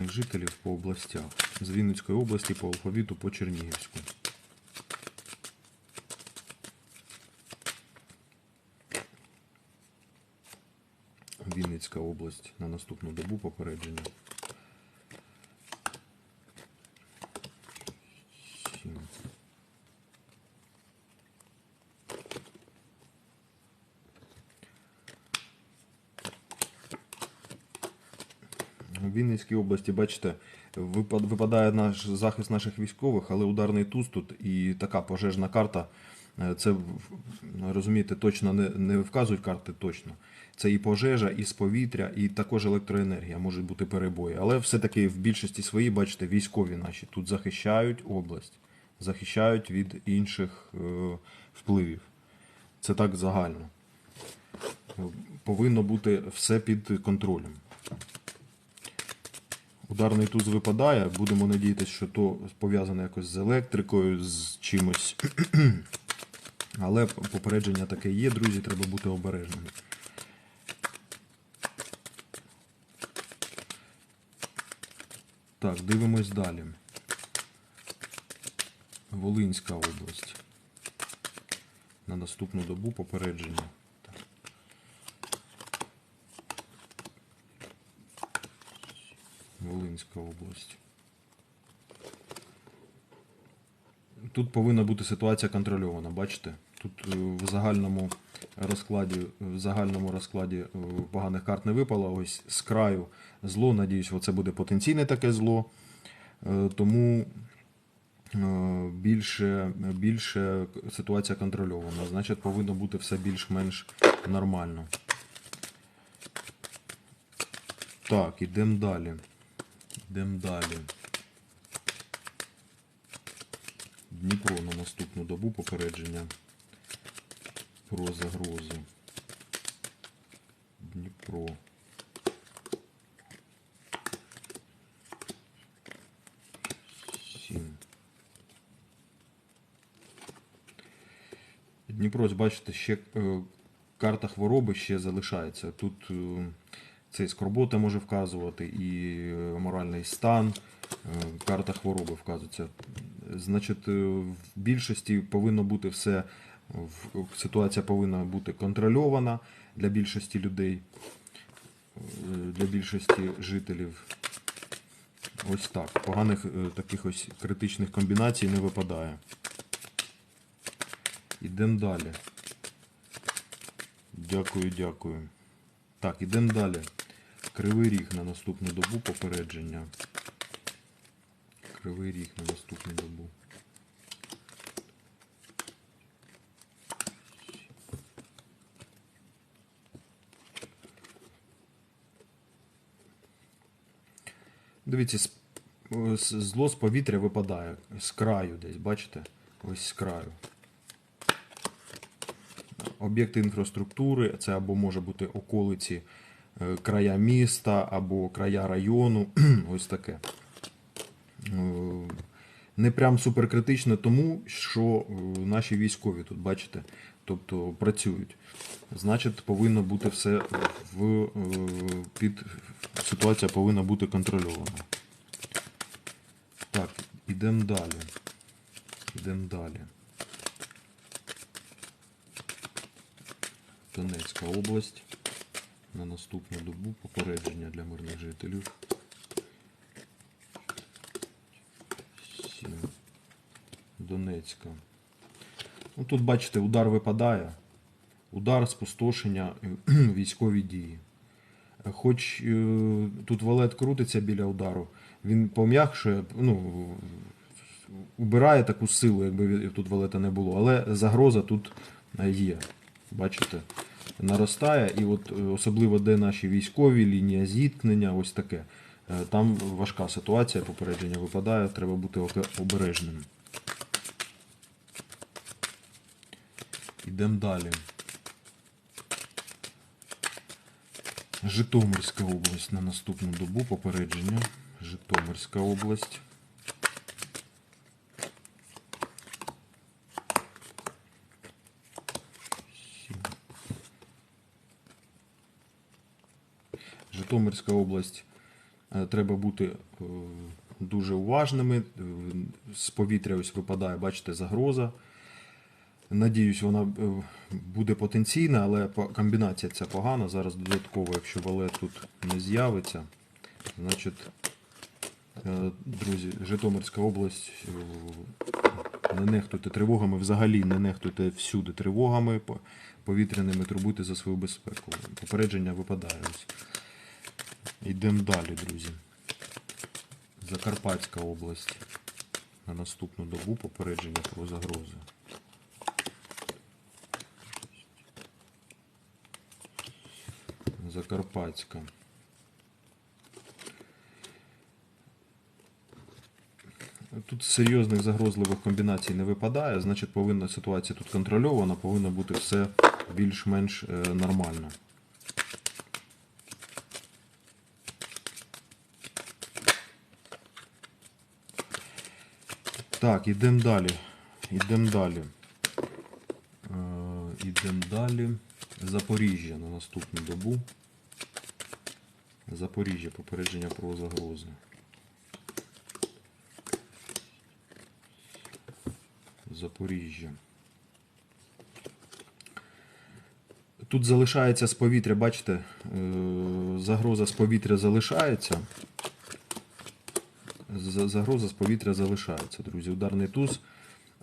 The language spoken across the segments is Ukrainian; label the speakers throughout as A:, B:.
A: жителів по областях. З Вінницької області по алфавіту по Чернігівську. Вінницька область на наступну добу попередження. Сім. У Вінницькій області, бачите, випадає наш захист наших військових, але ударний туз тут і така пожежна карта. Е, Це розумієте, точно не, не вказують карти точно. Це і пожежа, і з повітря, і також електроенергія, можуть бути перебої. Але все-таки в більшості своїй, бачите, військові наші тут захищають область, захищають від інших е, впливів. Це так загально. Е, Повинно бути все під контролем. Ударний туз випадає, будемо надіятися, що то пов'язане якось з електрикою, з чимось. Але попередження таке є, друзі, треба бути обережними. Так, дивимось далі. Волинська область. На наступну добу попередження. Так. Волинська область. Тут повинна бути ситуація контрольована, бачите? Тут е, в загальному розкладі, в загальному розкладі е, поганих карт не випало. Ось з краю зло. Надіюсь, це буде потенційне таке зло. Е, Тому е, більше, більше ситуація контрольована. Значить, повинно бути все більш-менш нормально. Так, ідемо далі. Йдемо далі. Дніпро на наступну добу попередження про загрозу. Дніпро. Дніпро, бачите, ще е, карта хвороби ще залишається. Тут е, це і скорбота може вказувати, і е, моральний стан, е, карта хвороби вказується. Значить, е, в більшості повинно бути все, ситуація повинна бути контрольована для більшості людей, для більшості жителів. Ось так. Поганих таких ось критичних комбінацій не випадає. Ідемо далі. Дякую, дякую. Так, ідемо далі. Кривий ріг на наступну добу попередження. Кривий ріг на наступну добу. Дивіться, зло з повітря випадає з краю десь, бачите? Ось з краю. Об'єкти інфраструктури, це або може бути околиці края міста, або края району. Ось таке. Е, Не прям суперкритично тому, що е, наші військові тут, бачите, тобто працюють. Значить, повинно бути все в е, під ситуація повинна бути контрольована. Так, ідемо далі. Ідемо далі. Донецька область. На наступну добу попередження для мирних жителів. Донецька. Ну, тут бачите, удар випадає. Удар, спустошення, військові дії. Е, Хоч е, тут валет крутиться біля удару, він пом'якшує, ну, убирає таку силу, якби тут валета не було, але загроза тут е, є. Бачите? Наростає, і от е, особливо де наші військові, лінія зіткнення, ось таке. Е, Там важка ситуація, попередження випадає, треба бути обережним. Ідемо далі. Житомирська область на наступну добу попередження. Житомирська область. Сім. Житомирська область Е, Треба бути е, дуже уважними. Е, З повітря ось випадає, бачите, загроза. Надіюсь, вона буде потенційна, але комбінація ця погана. Зараз додатково, якщо валет тут не з'явиться, значить, друзі, Житомирська область, не нехтуйте тривогами, взагалі не нехтуйте всюди тривогами повітряними, турбуйте за свою безпеку. Попередження випадає. Ось. Йдемо далі, друзі. Закарпатська область. На наступну добу попередження про загрози. Закарпатська. Тут серйозних загрозливих комбінацій не випадає, значить повинна ситуація тут контрольована, повинно бути все більш-менш е, нормально. Так, ідемо далі. Ідемо далі. Е, Ідемо далі. Запоріжжя на наступну добу. Запоріжжя, попередження про загрози. Запоріжжя. Тут залишається з повітря, бачите, е, загроза з повітря залишається. За- Загроза з повітря залишається, друзі. Ударний туз.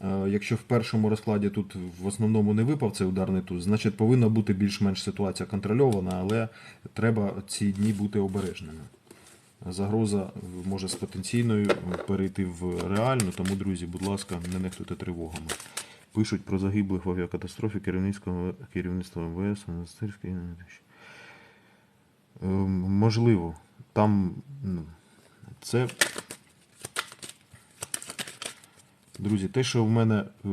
A: Е, Якщо в першому розкладі тут в основному не випав цей ударний туз, значить повинна бути більш-менш ситуація контрольована, але треба ці дні бути обережними. Загроза може з потенційною перейти в реальну, тому, друзі, будь ласка, не нехтуйте тривогами. Пишуть про загиблих в авіакатастрофі керівництва керівництва МВС, монастирської. Ем, Можливо, там ну, це. Друзі, те, що в мене е,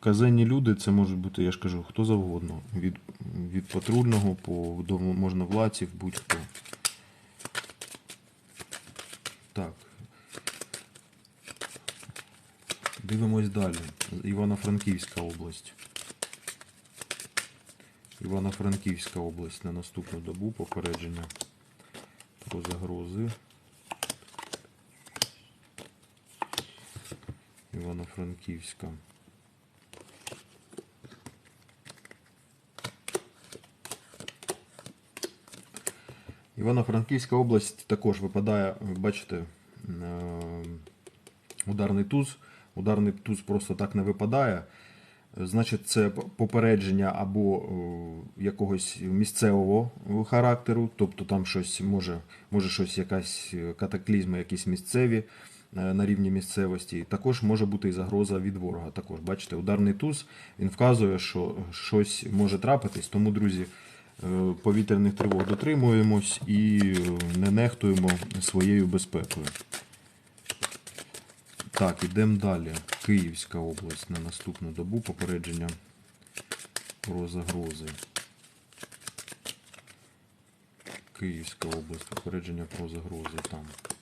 A: казенні люди, це можуть бути, я ж кажу, хто завгодно. Від, від патрульного по до можновладців, будь-хто. Так. Дивимось далі. Івано-Франківська область. Івано-Франківська область на наступну добу попередження про загрози. Івано-Франківська. Івано-Франківська область також випадає, бачите, е, ударний туз. Ударний туз просто так не випадає. Значить, це попередження або е, якогось місцевого характеру, тобто там щось може, може щось, якась катаклізми, якісь місцеві е, на рівні місцевості. Також може бути і загроза від ворога. Також, бачите, ударний туз він вказує, що щось може трапитись. Тому, друзі, е, повітряних тривог дотримуємось і е, не нехтуємо своєю безпекою. Так, ідемо далі. Київська область на наступну добу попередження про загрози. Київська область, попередження про загрози там.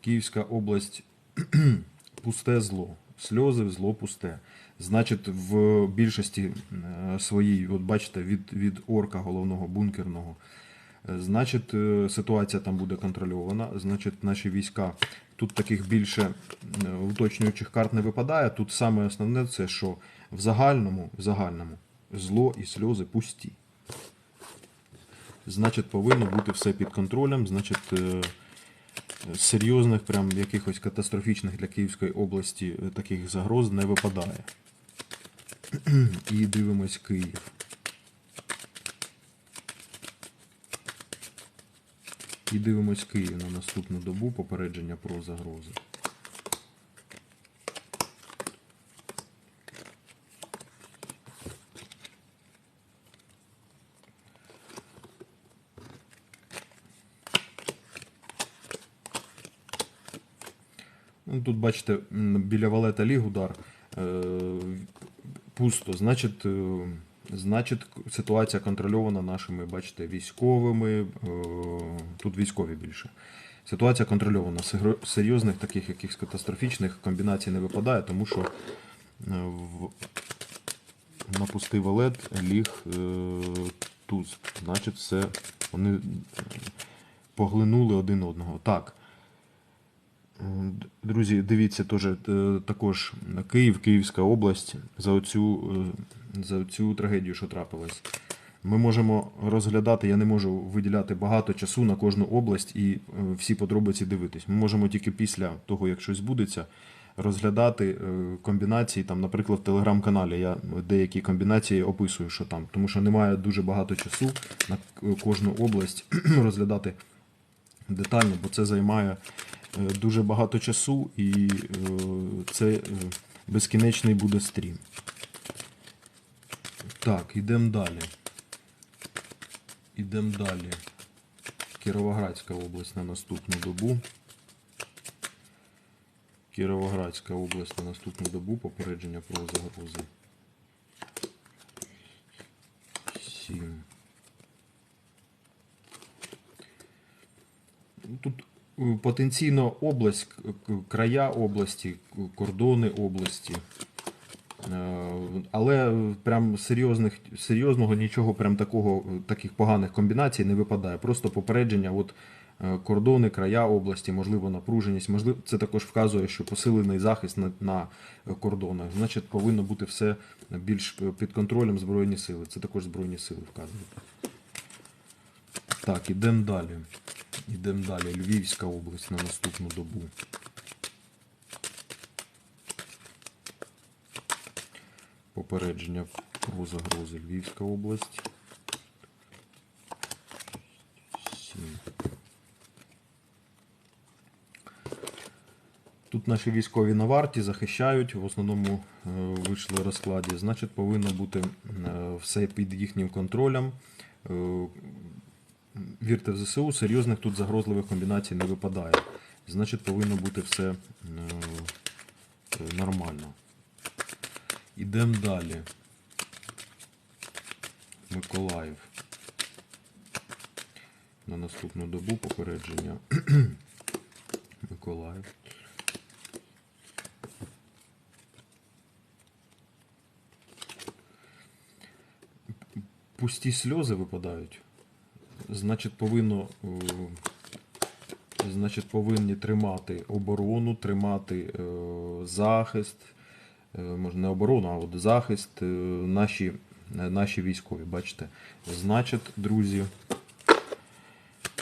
A: Київська область пусте зло. Сльози, зло пусте. Значить, в більшості е, своїй, от бачите, від, від орка головного бункерного. Е, Значить, е, ситуація там буде контрольована. Значить, наші війська тут таких більше уточнюючих карт не випадає. Тут саме основне це, що в загальному, в загальному зло і сльози пусті. Значить, повинно бути все під контролем. Значить, серйозних, прям якихось катастрофічних для Київської області е, таких загроз не випадає. І дивимось Київ. І дивимось Київ на наступну добу попередження про загрози. Тут бачите, біля валета ліг удар. Е, пусто. Значить, е, значить, ситуація контрольована нашими, бачите, військовими. Е, тут військові більше. Ситуація контрольована. Серйозних таких якихось катастрофічних комбінацій не випадає, тому що в, на пустий валет ліг туз. Значить, все, вони поглинули один одного. Так. Друзі, дивіться теж е, також Київ, Київська область за оцю, е, за цю трагедію, що трапилась. Ми можемо розглядати, я не можу виділяти багато часу на кожну область і е, всі подробиці дивитись. Ми можемо тільки після того, як щось будеться, розглядати комбінації. Там, наприклад, в телеграм-каналі я деякі комбінації описую, що там, тому що немає дуже багато часу на кожну область розглядати детально, бо це займає дуже багато часу і е, це е, безкінечний буде стрім. Так, ідемо далі. Ідемо далі. Кіровоградська область на наступну добу. Кіровоградська область на наступну добу. Попередження про загрози. 7. Тут е, потенційно область, края області, кордони області. Е, Але прям серйозних, серйозного нічого прям такого, е, таких поганих комбінацій не випадає. Просто попередження, от е, кордони, края області, можливо, напруженість, можливо, це також вказує, що посилений захист на, на кордонах. Значить, повинно бути все більш під контролем Збройні сили. Це також Збройні сили вказують. Так, ідемо далі. Ідемо далі. Львівська область на наступну добу. Попередження про загрози Львівська область. Тут наші військові на варті захищають, в основному е, вийшли розкладі. Значить, повинно бути е, все під їхнім контролем. Вірте в ЗСУ, серйозних тут загрозливих комбінацій не випадає. Значить, повинно бути все е, нормально. Ідемо далі. Миколаїв. На наступну добу попередження. Миколаїв. Пусті сльози випадають. Значить, повинно. е, Значить, повинні тримати оборону, тримати е, захист. Е, може не оборону, а от захист наші, наші військові. Бачите? Значить, друзі,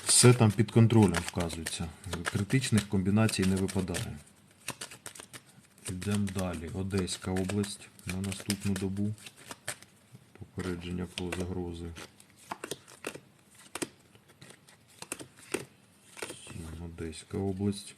A: все там під контролем вказується. Критичних комбінацій не випадає. Йдемо далі. Одеська область на наступну добу. Попередження про загрози. Сім, Одеська область.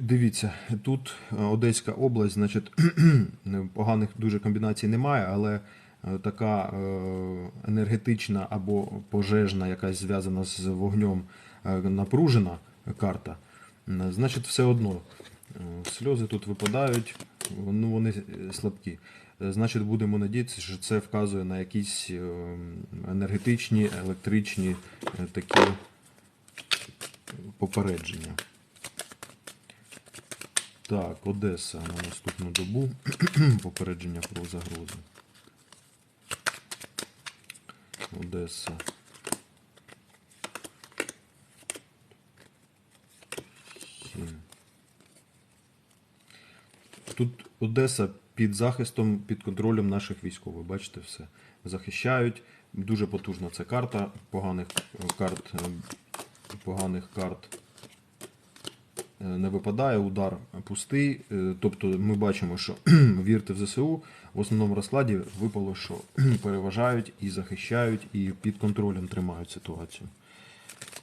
A: Дивіться, тут е, Одеська область, значить, поганих дуже комбінацій немає, але е, така е, енергетична або пожежна, якась зв'язана з вогнем напружена карта, значить, все одно сльози тут випадають, ну вони е, слабкі. Е, Значить, будемо надіятися, що це вказує на якісь е, енергетичні, електричні такі попередження. Так, Одеса на наступну добу. Попередження про загрози. Одеса. Сім. Тут Одеса під захистом, під контролем наших військових. Бачите все. Захищають. Дуже потужна ця карта. Поганих е, карт. е, Поганих карт е, не випадає, удар пустий. Тобто ми бачимо, що вірте в ЗСУ в основному розкладі випало, що переважають і захищають, і під контролем тримають ситуацію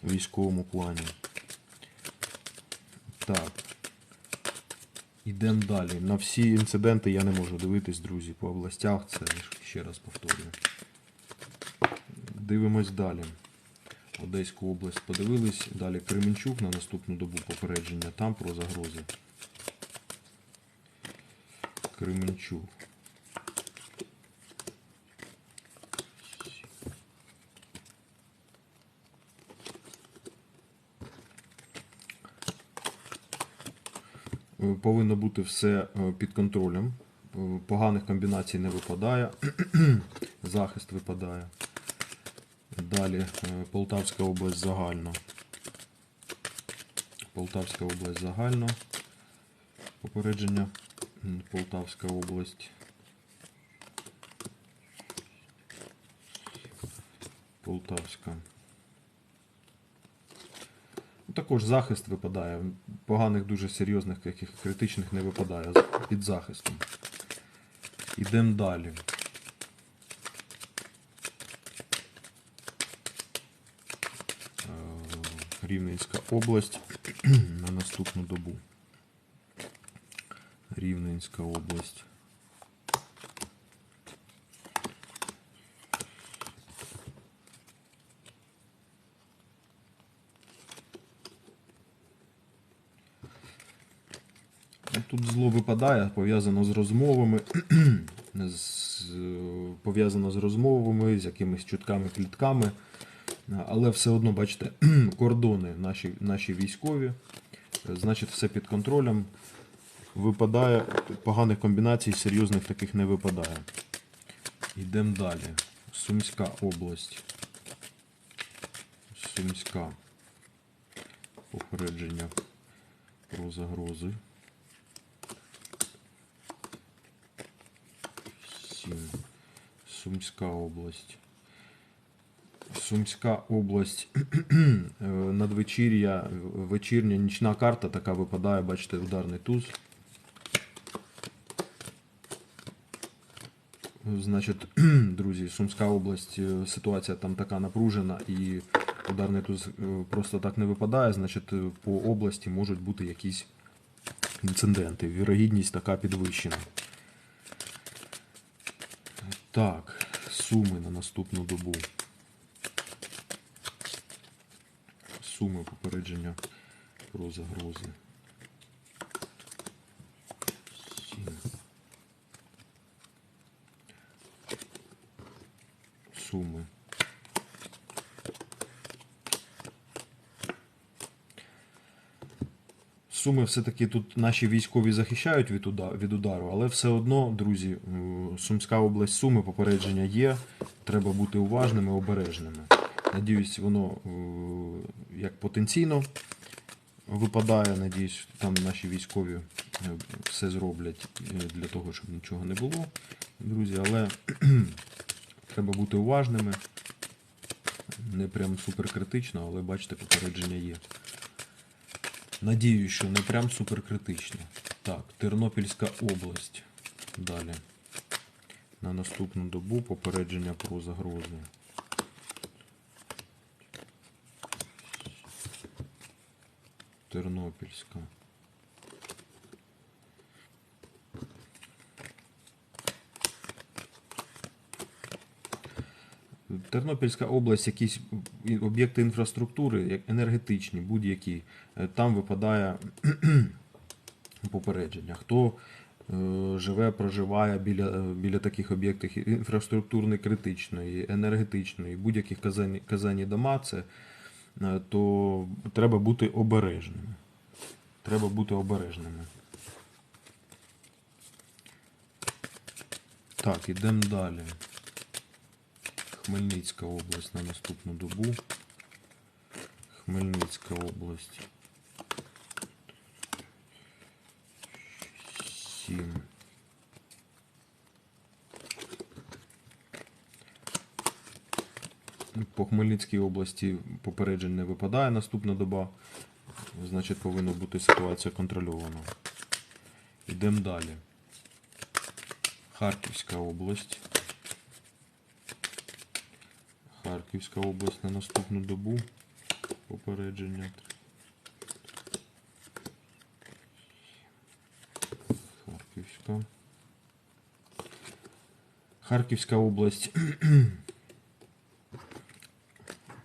A: в військовому плані. Так. Ідемо далі. На всі інциденти я не можу дивитись, друзі, по областях. Це ще раз повторюю. Дивимось далі. Одеську область подивились. Далі Кременчук на наступну добу попередження там про загрози. Кременчук. Повинно бути все е, під контролем. Е, Поганих комбінацій не випадає. Захист випадає. Далі е, Полтавська область загально. Полтавська область загально. Попередження. Полтавська область. Полтавська. Також захист випадає. Поганих дуже серйозних яких критичних не випадає під захистом. Ідемо далі. Е, Рівненська область на наступну добу. Рівненська область. Ну, Тут зло випадає, пов'язано з розмовами, пов'язано з розмовами, з якимись чутками, клітками. Але все одно, бачите, кордони наші, наші військові, е, значить, все під контролем. Випадає, поганих комбінацій серйозних таких не випадає. Йдемо далі. Сумська область. Сумська. Попередження про загрози. Сім. Сумська область. Сумська область. Е, Надвечір'я, вечірня нічна карта така випадає, бачите, ударний туз. Значить, друзі, Сумська область, е, ситуація там така напружена і ударний туз е, просто так не випадає. Значить, по області можуть бути якісь інциденти. Вірогідність така підвищена. Так, суми на наступну добу. Суми попередження про загрози. Сім. Суми. Суми все-таки тут наші військові захищають від удару, від удару, але все одно, друзі, Сумська область Суми, попередження є. Треба бути уважними, обережними. Надіюсь, воно е, як потенційно випадає. Надіюсь, там наші військові е, все зроблять е, для того, щоб нічого не було, друзі. Але треба бути уважними. Не прям суперкритично, але бачите, попередження є. Надію, що не прям суперкритично. Так, Тернопільська область. Далі. На наступну добу попередження про загрози. Тернопільська. Тернопільська область, якісь об'єкти інфраструктури, як енергетичні, будь-які, е, там випадає попередження. Хто е, живе, проживає біля, е, біля таких об'єктів інфраструктурної, критичної, енергетичної, будь-яких казані, казані дома, це, то треба бути обережними. Треба бути обережними. Так, ідемо далі. Хмельницька область на наступну добу. Хмельницька область. Сім. По Хмельницькій області попереджень не випадає наступна доба. Значить, повинна бути ситуація контрольована. Йдемо далі. Харківська область. Харківська область на наступну добу. Попередження. Харківська. Харківська область.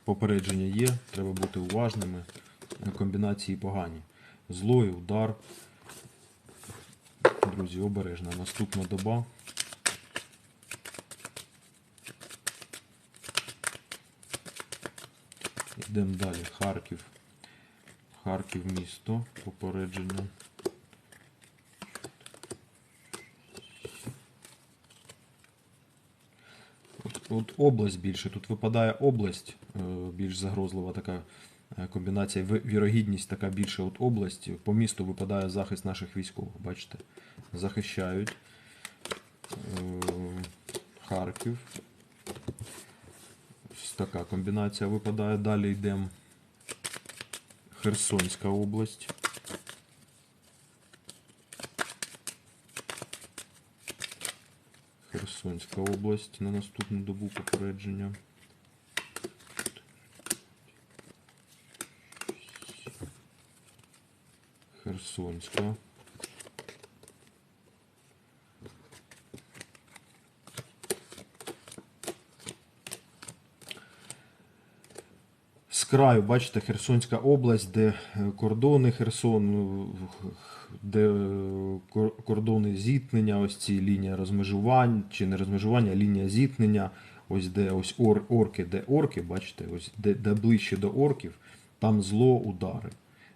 A: Попередження є, треба бути уважними. Комбінації погані. Злой, удар. Друзі, обережно. Наступна доба. Йдемо далі. Харків. Харків місто. Попередження. От, область більше. Тут випадає область, е, більш загрозлива така е, комбінація. Вірогідність така більше от області. По місту випадає захист наших військових. Бачите? Захищають е, Харків. Така комбінація випадає. Далі йдемо. Херсонська область. Херсонська область на наступну добу попередження. Херсонська. З краю, бачите, Херсонська область, де е, кордони Херсон, ну, де е, кордони зіткнення, ось ці лінія розмежувань, чи не розмежування, а лінія зіткнення, ось де ось ор, орки, де орки, бачите, ось де, де ближче до орків, там зло, удари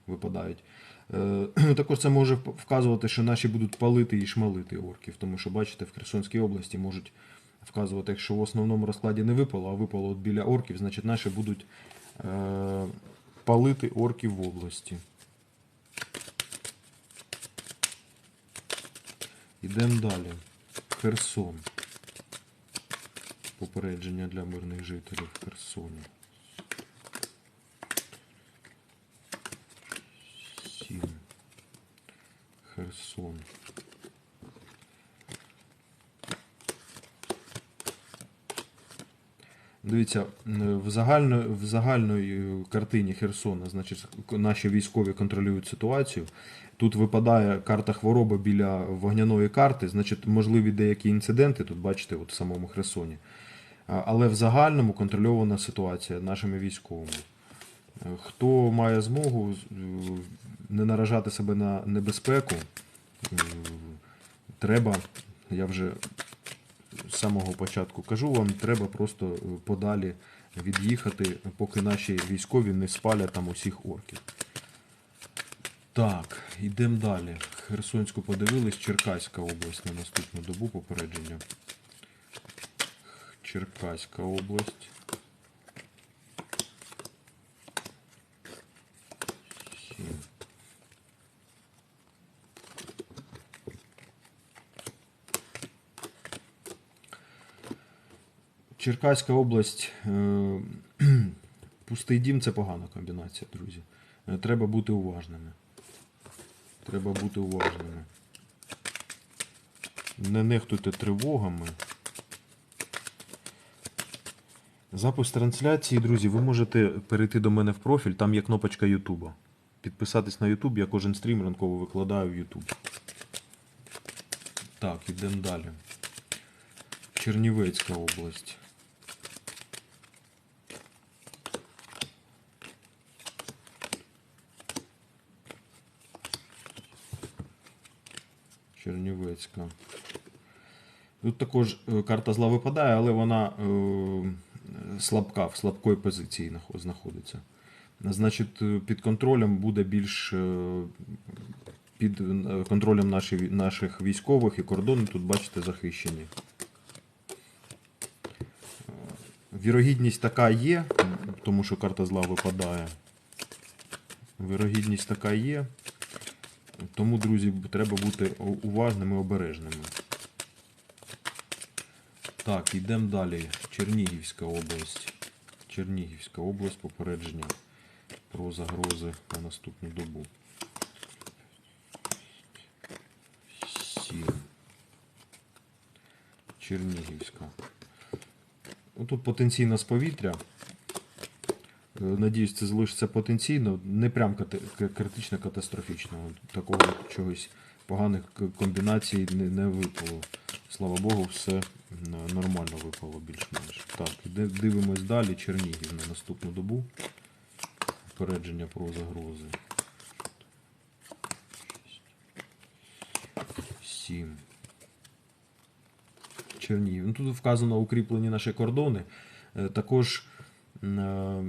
A: випадають. Е, Також це може вказувати, що наші будуть палити і шмалити орків, тому що, бачите, в Херсонській області можуть вказувати, якщо в основному розкладі не випало, а випало от біля орків, значить наші будуть палити орків в області. Йдемо далі. Херсон. Попередження для мирних жителів в Херсоні. Сім. Херсон. Дивіться, в, загально, в загальної картині Херсона, значить, наші військові контролюють ситуацію. Тут випадає карта хвороби біля вогняної карти, значить, можливі деякі інциденти, тут бачите, от в самому Херсоні. Але в загальному контрольована ситуація нашими військовими. Е, Хто має змогу е, не наражати себе на небезпеку, е, треба, я вже з самого початку кажу вам, треба просто е, подалі від'їхати, поки наші військові не спалять там усіх орків. Так, йдемо далі. Херсонську подивились, Черкаська область на наступну добу попередження. Черкаська область. Сім. Черкаська область. е, Пустий дім це погана комбінація, друзі. Е, Треба бути уважними. Треба бути уважними. Не нехтуйте тривогами. Запис трансляції, друзі, ви можете перейти до мене в профіль, там є кнопочка Ютуба. Підписатись на Ютуб, я кожен стрім ранково викладаю в Ютуб. Так, ідемо далі. Чернівецька область. Чернівецька. Тут також е, карта зла випадає, але вона е, слабка, в слабкої позиції знаходиться. Значить, е, під контролем буде більш під контролем наші, наших військових і кордони тут, бачите, захищені. Вірогідність така є, тому що карта зла випадає. Вірогідність така є. Тому, друзі, треба бути уважними обережними. Так, йдемо далі. Чернігівська область. Чернігівська область попередження про загрози на наступну добу. Сім. Чернігівська. Тут потенційно з повітря. Надіюсь, це залишиться потенційно, не прям критично катастрофічно. Такого чогось поганих комбінацій не, не випало. Слава Богу, все нормально випало більш-менш. Так, дивимось далі. Чернігів на наступну добу. Попередження про загрози. Сім. Чернігів. Ну, тут вказано укріплені наші кордони. Е, Також е,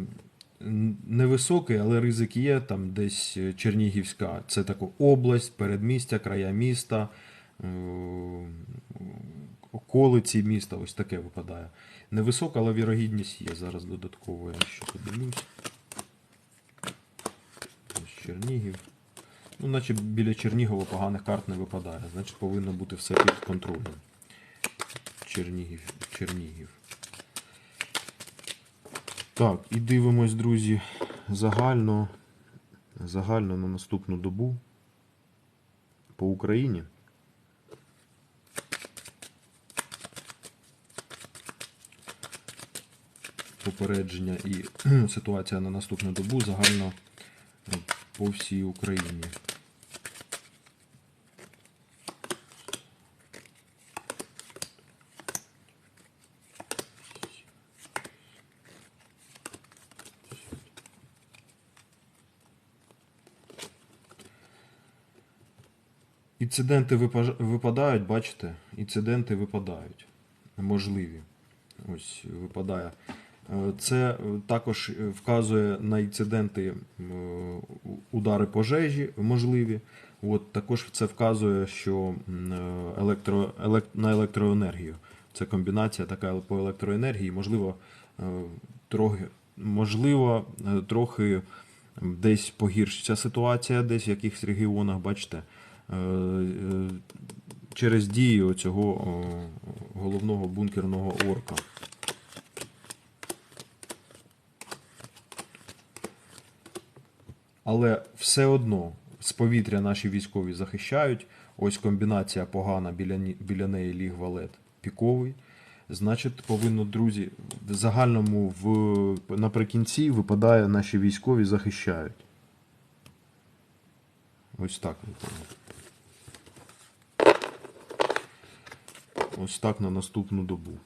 A: невисокий, але ризик є. Там десь е, Чернігівська. Це така область, передмістя, края міста. е, околиці міста. Ось таке випадає. Невисока, але вірогідність є. Зараз додатково я ще подивлюсь. Ось Чернігів. Ну, наче біля Чернігова поганих карт не випадає. Значить повинно бути все під контролем. Чернігів. Чернігів. Так, і дивимось, друзі, загально, загально на наступну добу по Україні. Попередження і ситуація на наступну добу загально по всій Україні. Інциденти випадають, бачите? Інциденти випадають. Можливі. Ось випадає. Е, Це е, також е, вказує на інциденти удари пожежі можливі. От, також це вказує, що електро, елек, на електроенергію. Це комбінація така по електроенергії. Можливо, трохи, можливо, трохи десь погіршиться ситуація, десь в якихось регіонах, бачите, через дію цього головного бункерного орка. Але все одно з повітря наші військові захищають. Ось комбінація погана, біля, біля неї ліг валет піковий. Значить, повинно, друзі, в загальному в, наприкінці випадає наші військові захищають. Ось так випадає. Ось так на наступну добу.